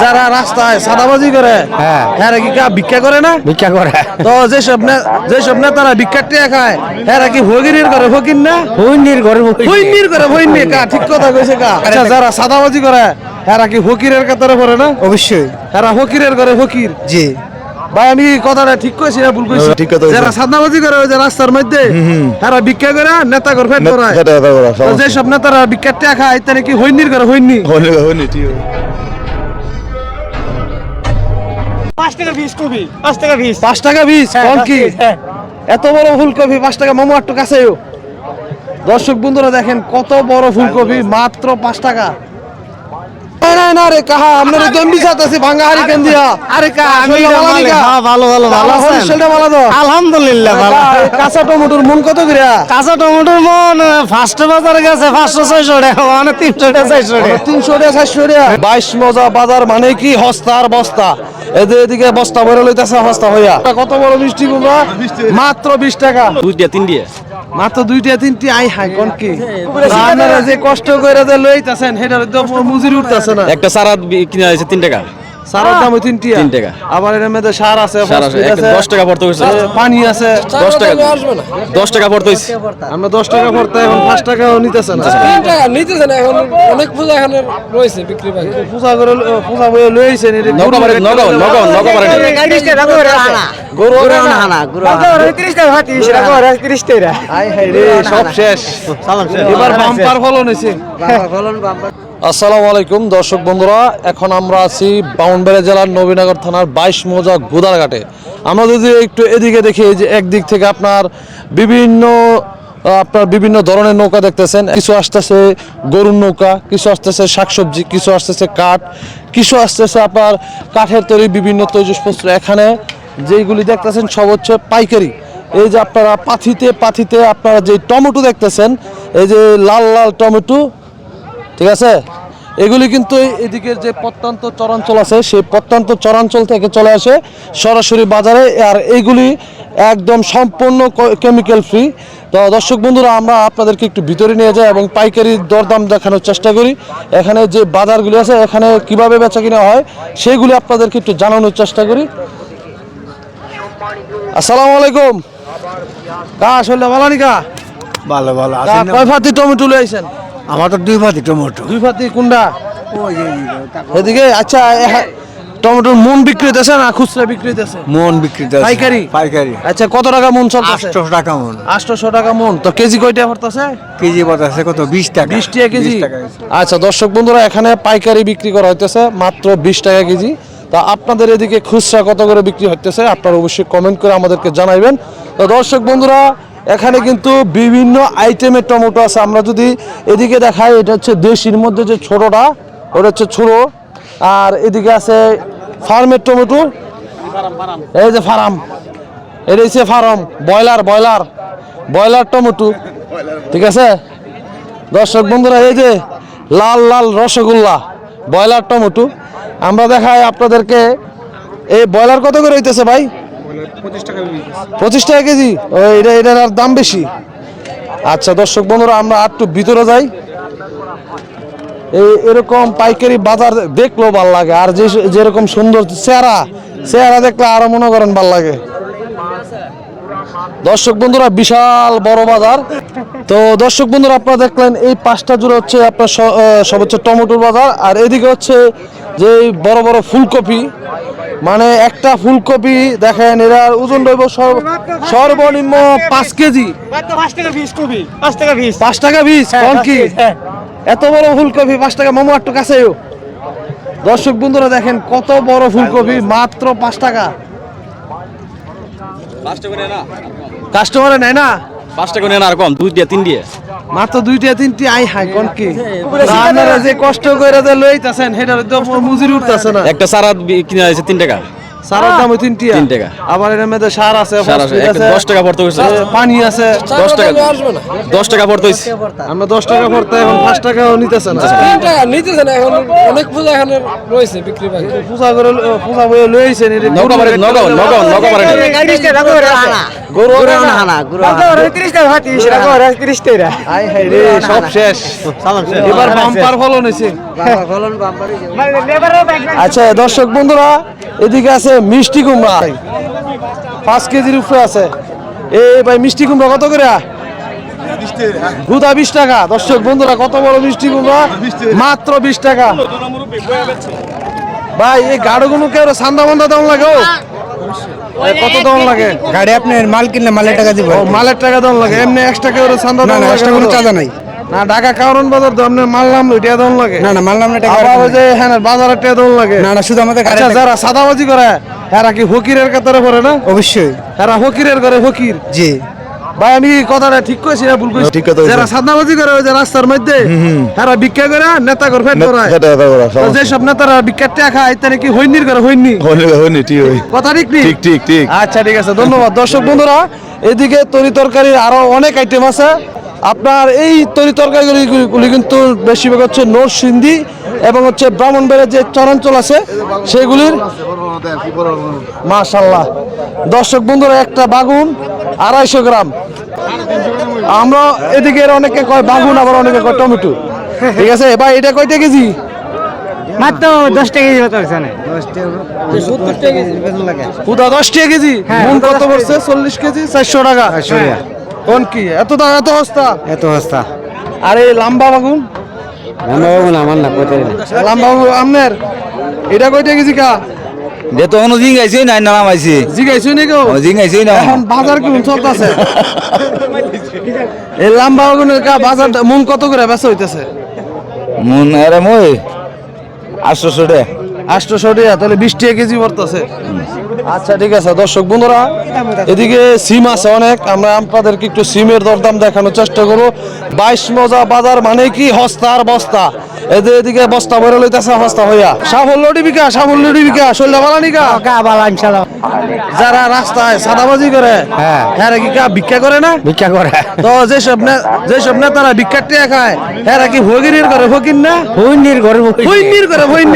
যারা রাস্তায় সাদাবাজি করে হ্যাঁ। হ্যাঁ কি ভিক্ষা করে না? ভিক্ষা করে। তো যে সব নে- যে সব নেতারা ভিক্ষার টিয়া খায় হ্যাঁ কি ভগিরির করে ফকির না? হুইনির ঘরে হইনির করে হইনি কা? ঠিক কথা কইছে কা? আচ্ছা যারা সাদাবাজি করে হ্যাঁ কি ফকিরের কাতারে পড়ে না? অবশ্যই। হ্যাঁ ফকিরের করে ফকির। জি। ভাই আমি কথাটা ঠিক কইছি না ভুল কইছি? ঠিক কথা যারা সাদাবাজি করে ওই যে রাস্তার মধ্যে হ্যাঁ ভিক্ষা করে নেতা করে ফেট তো যে। সব নেতারা ভিক্ষার টিয়া খায় তারা কি হইনির করে হইনি? হয়নি, ঠিক আছে। পাঁচ টাকা পিস কবি পাঁচ টাকা পিস পাঁচ টাকা বীজ হ্যাঁ, কোন কি? হ্যাঁ। এত বড় ফুলকপি পাঁচ টাকা মামু একটু কাছেও। দর্শক বন্ধুরা দেখেন কত বড় ফুলকপি মাত্র পাঁচ টাকা। না, না না রে কাহা আপনার দন্ডি সাথ আছে ভাঙ্গা হারি কেন দিয়া। আরে কা আমি ভালো মালিক। নিকা? ভালো ভালো ভালো আছেন? শরীরটা ভালো তো আলহামদুলিল্লাহ ভালো। কাঁচা টমেটোর মন কত করে? কাঁচা টমেটোর মন ফার্স্ট বাজারে গেছে টাকা মানে টাকা টাকা। টাকা টাকা। মজা বাজার মানে কি? হস্তার বস্তা। এদের এদিকে বস্তা ভরে লইতেছে বস্তা হইয়া কত বড় মিষ্টি কুমড়া? মাত্র বিশ টাকা। দুইটা দিয়ে মাত্র দুইটা তিনটি আই হাই কোন কি? আপনারা যে কষ্ট করে যে লইতাছেন সেটা মজুরি উঠতেছে না। একটা সারা কিনা হয়েছে তিন টাকা। সারের দাম তিন টাকা। আবার এর মধ্যে সার আছে সার আছে, ফসফেট একটা দশ টাকা পড়তে হয়েছে। পানি আছে। দশ টাকা। দশ টাকা পড়তে হয়েছে আমরা দশ টাকা পড়তে এখন পাঁচ টাকাও নিতেছে না। নিতেছে না এখন অনেক পূজা এখানে রয়েছে বিক্রি বাকি। পূজা করে পূজা বয়ে লইছেন এটা নৌকা বাড়ি নৌকা নৌকা নৌকা বাড়ি। গরু আই হাই রে সব শেষ। এবার বাম্পার ফলন হয়েছে আসসালামু আলাইকুম, দর্শক বন্ধুরা। এখন আমরা আছি বাউনবাড়ি জেলার নবীনগর থানার বাইশ মোজা গোদারঘাটে। আমরা যদি একটু এদিকে দেখি যে একদিক থেকে আপনার বিভিন্ন আপনার বিভিন্ন ধরনের নৌকা দেখতেছেন। কিছু আসতেছে গরুর নৌকা, কিছু আসতেছে শাকসবজি, কিছু আসতেছে কাঠ, কিছু আসতেছে আপনার কাঠের তৈরি বিভিন্ন তৈজসপত্র এখানে যেইগুলি দেখতেছেন, সব হচ্ছে পাইকারি। এই যে আপনারা পাথিতে পাথিতে আপনারা যে টমেটো দেখতেছেন, এই যে লাল লাল টমেটো ঠিক আছে? এগুলি কিন্তু এদিকের যে প্রত্যন্ত চরাঞ্চল আছে সেই প্রত্যন্ত চরাঞ্চল থেকে চলে আসে সরাসরি বাজারে আর এইগুলি একদম সম্পূর্ণ কেমিক্যাল ফ্রি তো দর্শক বন্ধুরা আমরা আপনাদেরকে একটু ভিতরে নিয়ে যাই এবং পাইকারি দরদাম দেখানোর চেষ্টা করি। এখানে যে বাজারগুলি আছে এখানে কীভাবে বেচা কিনা হয় সেইগুলি আপনাদেরকে একটু জানানোর চেষ্টা করি। আসসালামু আলাইকুম। কা আসলে ভালো নিকা ভালো ভালো। কা কয় ফাতি টমেটো লই তো দুই ভাতি টমেটো। দুই ফাতি কোনটা? এদিকে আচ্ছা টমেটোর মন বিক্রি হইতেছে না খুচরা বিক্রি হইতেছে মন বিক্রি পাইকারি? পাইকারি। আচ্ছা কত টাকা মন চলতেছে? আটশো টাকা মন। আটশোশো টাকা মন। তো কেজি কয়টা পড়তেছে? কেজি বাতাসে কত? বিশ টাকা। বিশ 20 টাকা কেজি। আচ্ছা দর্শক বন্ধুরা এখানে পাইকারি বিক্রি করা হইতেছে মাত্র বিশ টাকা কেজি। তা আপনাদের এদিকে খুচরা কত করে বিক্রি হইতেছে আপনারা অবশ্যই কমেন্ট করে আমাদেরকে জানাইবেন। তো দর্শক বন্ধুরা এখানে কিন্তু বিভিন্ন আইটেমের টমেটো আছে। আমরা যদি এদিকে দেখাই, এটা হচ্ছে দেশির মধ্যে যে ছোটটা, ওটা হচ্ছে ছোট। আর এদিকে আছে ফার্মের টমেটো। এই যে ফার্ম। এটা হচ্ছে farm, broiler broiler broiler tomato. ঠিক আছে? দর্শক বন্ধুরা, এই যে লাল লাল রসগোল্লা, ব্রয়লার টমেটো। আমরা দেখাই আপনাদেরকে। এই ব্রয়লার কত করে হইতেছে ভাই? পঁচিশ টাকা কেজি? এটা এটার আর দাম বেশি? আচ্ছা দর্শক বন্ধুরা আমরা একটু ভিতরে যাই। এই এরকম পাইকারি বাজার দেখলেও ভালো লাগে। আর যে যেরকম সুন্দর চেহারা চেহারা দেখলে আরও মনে করেন ভালো লাগে। দর্শক বন্ধুরা বিশাল বড় বাজার। তো দর্শক বন্ধুরা আপনারা দেখলেন এই পাঁচটা জুড়ে হচ্ছে আপনার স- আহ, সব হচ্ছে টমেটোর বাজার। আর এদিকে হচ্ছে যে বড় বড় ফুলকপি। মানে একটা ফুলকপি দেখেন এরা ওজন রইব সর্বনিম্ন পাঁচ কেজি। পাঁচ টাকা টাকা বীজ কোন কি? হ্যাঁ। এত বড় ফুলকপি পাঁচ টাকা মোমো একটু কাছেও দর্শক বন্ধুরা দেখেন কত বড় ফুলকপি মাত্র পাঁচ টাকা। পাঁচ নেয় না। কাস্টমারে নেয় না? পাঁচ টাকা নেয় না আর কম দুই দিয়ে তিন তিনটিয়া মাত্র দুইটা, তিনটি, আই হাই কোন কি? আপনারা যে কষ্ট করে যে লইতাছেন, সেটার তো মজুরি উঠতাছে না। একটা সারা কিনা হয়েছে তিন টাকা। সারের দাম ওই তিন টিয়া। তিন টাকা। আবার এর মধ্যে সার আছে সার আছে, দশ টাকা পড়তে হয়েছে। পানি আছে। দশ টাকা দশ টাকা পড়তে হয়েছে আমরা দশ টাকা পড়তে এখন পাঁচ টাকাও নিতেছে না। তিন টাকা নিতেছে না এখন অনেক পূজা এখানে রয়েছে বিক্রি বাকি। পূজা করে পূজা বয়ে নৌকা পারে নৌকা নৌকা নৌকা পারে গরু আই হাই রে সব শেষ। এবার বাম্পার ফলন হয়েছে আচ্ছা দর্শক বন্ধুরা এদিকে আছে মিষ্টি কুমড়া। পাঁচ কেজির উপরে আছে। এ ভাই মিষ্টি কুমড়া কত করে? গুদা বিশ টাকা। দর্শক বন্ধুরা কত বড় মিষ্টি কুমড়া? মাত্র বিশ টাকা। ভাই এই গাড়োগুলো কেউ সান্দা বান্দা দাম লাগে কত দাম লাগে? গাড়ি আপনার মাল কিনলে মালের টাকা দিব। ও মালের টাকা দাম লাগে। এমনি এক্সট্রা কেউ চান্দা না দাম লাগে কোনো? চাঁদা নাই। না ঢাকা কারণ বাজার তো আপনার মারলাম ওইটা দাম লাগে। না না মানলাম না টাকা আবার ওই যে হ্যাঁ বাজারের টাকা দাম লাগে। না না শুধু আমাদের আচ্ছা যারা সাদাবাজি করে এরা কি ফকিরের কাতারে পড়ে না? অবশ্যই। এরা ফকিরের করে ফকির। জি। ভাই আমি কথাটা ঠিক কইছি না ভুল কইছি? ঠিক কথা যারা সাদাবাজি করে ওই যে রাস্তার মধ্যে এরা ভিক্ষা করে নেতা করে ফেট করায় যে সব নেতারা ভিক্ষার টাকা খায় তারা কি হইনির করে হইনি? কথা ঠিক ঠিক ঠিক ঠিক। আচ্ছা ঠিক আছে ধন্যবাদ। দর্শক বন্ধুরা এদিকে তরি তরকারির আরও অনেক আইটেম আছে। আপনার এই তরি তরকারিগুলি কিন্তু বেশিরভাগ হচ্ছে নোট সিন্ধি এবং হচ্ছে ব্রাহ্মণবাড়ির যে চরাঞ্চল আছে সেগুলির মাশাল্লাহ দর্শক বন্ধুরা একটা বাগুন আড়াইশো গ্রাম। আমরা এদিকে অনেকে কয় বাগুন আবার অনেকে কয় টমেটো। ঠিক আছে? ভাই এটা কয়টা কেজি? মাত্র দশ টাকা কেজি দশ টাকা কেজি। মন কত পড়ছে? চল্লিশ কেজি? চারশো টাকা। কোন কি? এত দাম এত সস্তা এত সস্তা আর এই লাম্বা বাগুন আমার না কোথায় লাম্বা বাগুন আপনার? এটা কয়টা কেজি কা? বেতো কোনো জিং আইছে নাই নাম আইছে। জিগাইছো নি কেউ? ও জিং আইছে না এখন বাজার কেমন চলতেছে এই লাম্বা বাগুনের কা বাজার মন কত করে বেচা হইতেছে? মন আরে মই আটশোশো টাকা। আটশোশো টাকা তাহলে বিশ টাকা কেজি পড়তেছে আচ্ছা ঠিক আছে দর্শক বন্ধুরা এদিকে সিম আছে অনেক। আমরা আপনাদেরকে একটু সিমের দরদাম দেখানোর চেষ্টা করব। বাইশ মজা বাজার মানে কি? হস্তা আর বস্তা। এদের এদিকে বস্তা ভরে লইতেছে হস্তা হইয়া। সাফল্য ডিবিকা সাফল্য ডিবিকা শৈল্যা বালানিকা যারা রাস্তায় সাদাবাজি করে হ্যাঁ। হ্যাঁ কি কা ভিক্ষা করে না? ভিক্ষা করে। তো যেসব নে- যেসব নেতারা ভিক্ষার টিয়া খায় হ্যাঁ কি করে না? করে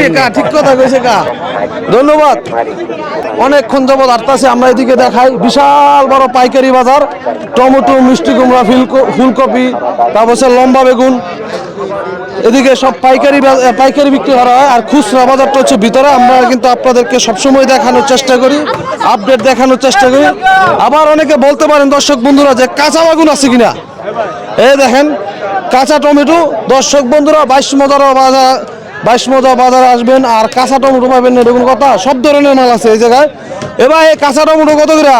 কা? ঠিক কথা কইছে কা? ধন্যবাদ। অনেকক্ষণ যাবত আটতাছে, আমরা এদিকে দেখাই। বিশাল বড় পাইকারি বাজার, টমেটো, মিষ্টি কুমড়া, ফুলকো- ফুলকপি, তারপর লম্বা বেগুন। এদিকে সব পাইকারি পাইকারি বিক্রি করা হয়। আর খুচরা বাজারটা হচ্ছে ভিতরে। আমরা কিন্তু আপনাদেরকে সবসময় দেখানোর চেষ্টা করি, আপডেট দেখানোর চেষ্টা করি। আবার অনেকে বলতে পারেন, দর্শক বন্ধুরা, যে কাঁচা বাগুন আছে কিনা? এই দেখেন, কাঁচা টমেটো। দর্শক বন্ধুরা, বাইশ মজার বাজার বাইশ মজা বাজারে আসবেন আর কাঁচা টমেটো পাবেন না এরকম কথা? সব ধরনের মাল আছে এই জায়গায়। এবার এই কাঁচা টমেটো কত করে?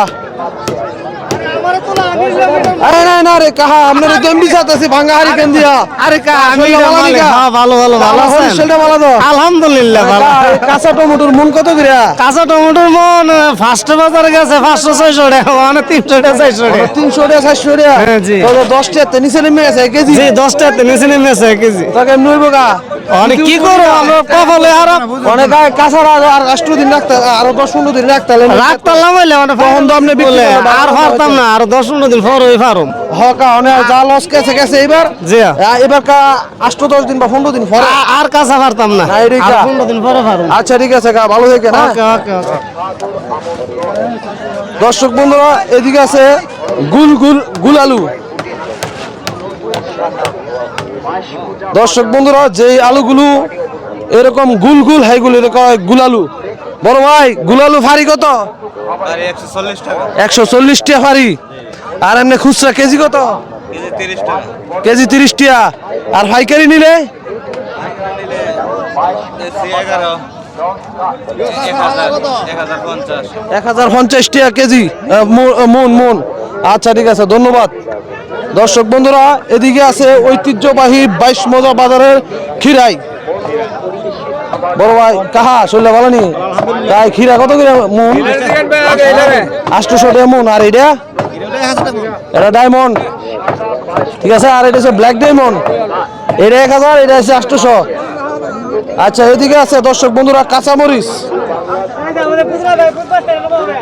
আরে না না রে কাহা আপনার দম্বি আছে ভাঙ্গা হারি কেন দিয়া? আরে কা আমি শরীরটা ভালো মালিক, নিকা? হ্যাঁ, ভালো ভালো ভালো আমার ভালো তো? আলহামদুলিল্লাহ ভালো। কাঁচা টমেটোর মন কত করে? কাঁচা টমেটোর মন ফার্স্ট বাজারে গেছে টাকা মানে টাকা টাকা। টাকা টাকা। হ্যাঁ, জি। তো দশ টাকা নিচে নেমে গেছে এক কেজি? জি দশটা নিচে নেমেছে কেজি। হইব অনেক কি আমরা কপালে অনেক আর আষ্ট দিন রাখতে আরও দশ পনেরো দিন রাখতে হলে রাখতাম হইলে মানে তখন তো আপনি বলে, আর না আর দশ পনেরো দিন পর ওই পারুম হকা অনেক যা লস গেছে গেছে এবার। জি। আহ, এবার কা আষ্ট দশ দিন বা পনেরো দিন পরে। আর কাঁচা পারতাম না। আর পনেরো দিন পরে আচ্ছা ঠিক আছে গা ভালো থেকে না ওকে ওকে ওকে। দর্শক বন্ধুরা এদিকে আছে গুল গুল গুল আলু দর্শক বন্ধুরা যে আলুগুলো এরকম গুল গুল হাইগুলো এরকম গুলালু? বড় ভাই গুলালু ফারি কত? একশো চল্লিশ টাকা। ফারি আর এমনি খুচরা কেজি কত? কেজি তিরিশ টাকা। আর পাইকারি নিলে? এক হাজার পঞ্চাশ। টাকা কেজি। মন মন। আচ্ছা ঠিক আছে ধন্যবাদ। দর্শক বন্ধুরা এদিকে আছে ঐতিহ্যবাহী বাইশ মজা বাজারের খিরাই বড় ভাই কাহা? শরীরে ভালো নি? তাই খিরা কত করে মন? আটশোশো টাকা মন। আর এটা? এটা ডায়মন্ড ঠিক আছে আর এটা হচ্ছে ব্ল্যাক ডায়মন্ড এটা এক হাজার এটা হচ্ছে আটশোশো আচ্ছা এদিকে আছে দর্শক বন্ধুরা কাঁচামরিচ।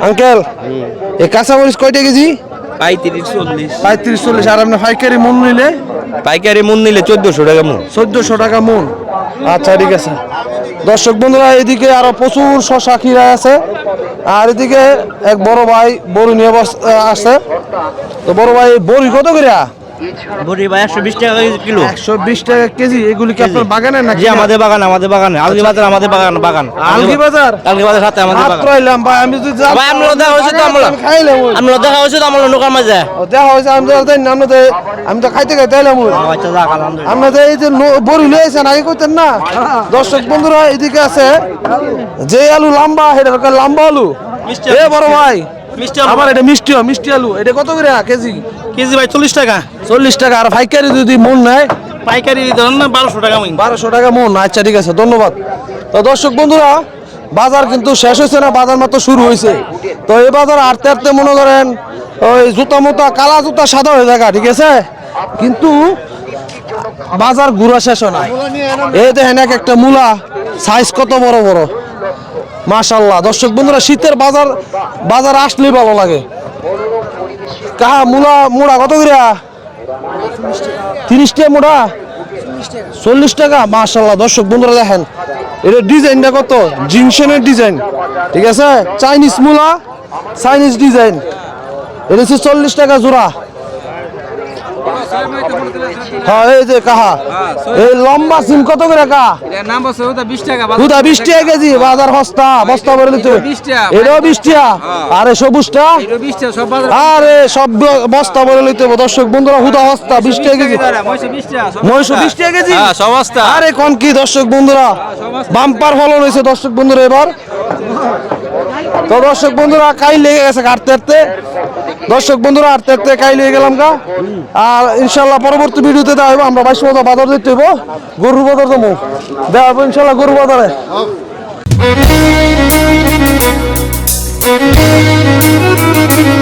আঙ্কেল এই কাঁচামরিচ কয়টা কেজি? পঁয়ত্রিশ চল্লিশ। পঁয়ত্রিশ চল্লিশ। আর আপনি পাইকারি মন নিলে? পাইকারি মন নিলে চোদ্দশো টাকা মন। চোদ্দশো টাকা মন। আচ্ছা ঠিক আছে। দর্শক বন্ধুরা এদিকে আরও প্রচুর শশা খিরা আছে। আর এদিকে এক বড় ভাই বড়ি নিয়ে আছে তো বড় ভাই বড়ি কত করে বড়ি ভাই একশো বিশ টাকা কিলো। একশো বিশ টাকা কেজি? এগুলি কি আপনার বাগানের নাকি? জি আমাদের বাগান আমাদের বাগান। আলগি বাজার আমাদের বাগান বাগান। আলগি বাজার? আলগি বাজার সাথে আমাদের মাত্র বাগান। ভাই আমি যদি ভাই, আমরা দেখা হয়েছে তো আমরা। খাইলাম। আমরা দেখা হয়েছে তো আমার নৌকার মাঝে। ও, দেখা হয়েছে আমি তো জানি না, আমি তো আমি তো খাইতে। আচ্ছা যাক আলহামদুলিল্লাহ। আমরা তো এই যে নো- বড়ি আগে করতেন না? দর্শক বন্ধুরা এদিকে আছে। যে আলু লম্বা এটা লম্বা আলু। মিষ্টি এ বড় ভাই। মিষ্টি আবার এটা মিষ্টি আলু, মিষ্টি আলু। এটা কত করে কেজি? কেজি ভাই চল্লিশ টাকা। চল্লিশ টাকা আর ফাইকারি যদি মন নেয়? পাইকারি ধরেন না বারোশো টাকা বারোশো টাকা মন। আচ্ছা ঠিক আছে ধন্যবাদ। তো দর্শক বন্ধুরা বাজার কিন্তু শেষ হয়েছে না বাজার মাত্র শুরু হয়েছে। তো এই বাজার আটতে আটতে মনে করেন ওই জুতা মোতা কালা জুতা সাদা হয়ে থাকা ঠিক আছে? কিন্তু বাজার ঘুরা শেষ হয় না এই দেখেন এক একটা মূলা সাইজ কত বড় বড়। মাশাল্লাহ দর্শক বন্ধুরা শীতের বাজার বাজার আসলেই ভালো লাগে। কাহা মূলা, মুড়া, কত করে? তিরিশ টাকা মুড়া? চল্লিশ টাকা? মাশাল্লাহ দর্শক বন্ধুরা দেখেন, এটা ডিজাইনটা কত? জিনসেনের ডিজাইন, ঠিক আছে? চাইনিজ মূলা, চাইনিজ ডিজাইন, এটা হচ্ছে চল্লিশ টাকা জোড়া। হ্যাঁ এই যে কাহা? এই লম্বা সিম কত করে কা নাম বলছে ওটা বিশ টাকা দুধা বিশ টাকা কেজি বাজার সস্তা বস্তা ভরে দিতে হবে। 20 টাকা। এটাও বিশ টাকা? আরে সবুজটা বিশ টাকা সব বাজার আরে সব বস্তা ভরে দর্শক বন্ধুরা হুদা সস্তা বিশ টাকা কেজি। টাকা টাকা হ্যাঁ আরে কোন কি দর্শক বন্ধুরা? বাম্পার ফলন হয়েছে দর্শক বন্ধুরা এবার। তো দর্শক বন্ধুরা কাই লেগে গেছে কাটতে কাটতে? দর্শক বন্ধুরা, আর তেতে কাই হয়ে গেলাম গা। আর ইনশাল্লাহ পরবর্তী ভিডিওতে দেওয়া হবে আমরা বাইশ মতো বাজার দিতে হইব। গরু বাজার দেবো দেওয়া হবে ইনশাল্লাহ গরু বাজারে। Thank you.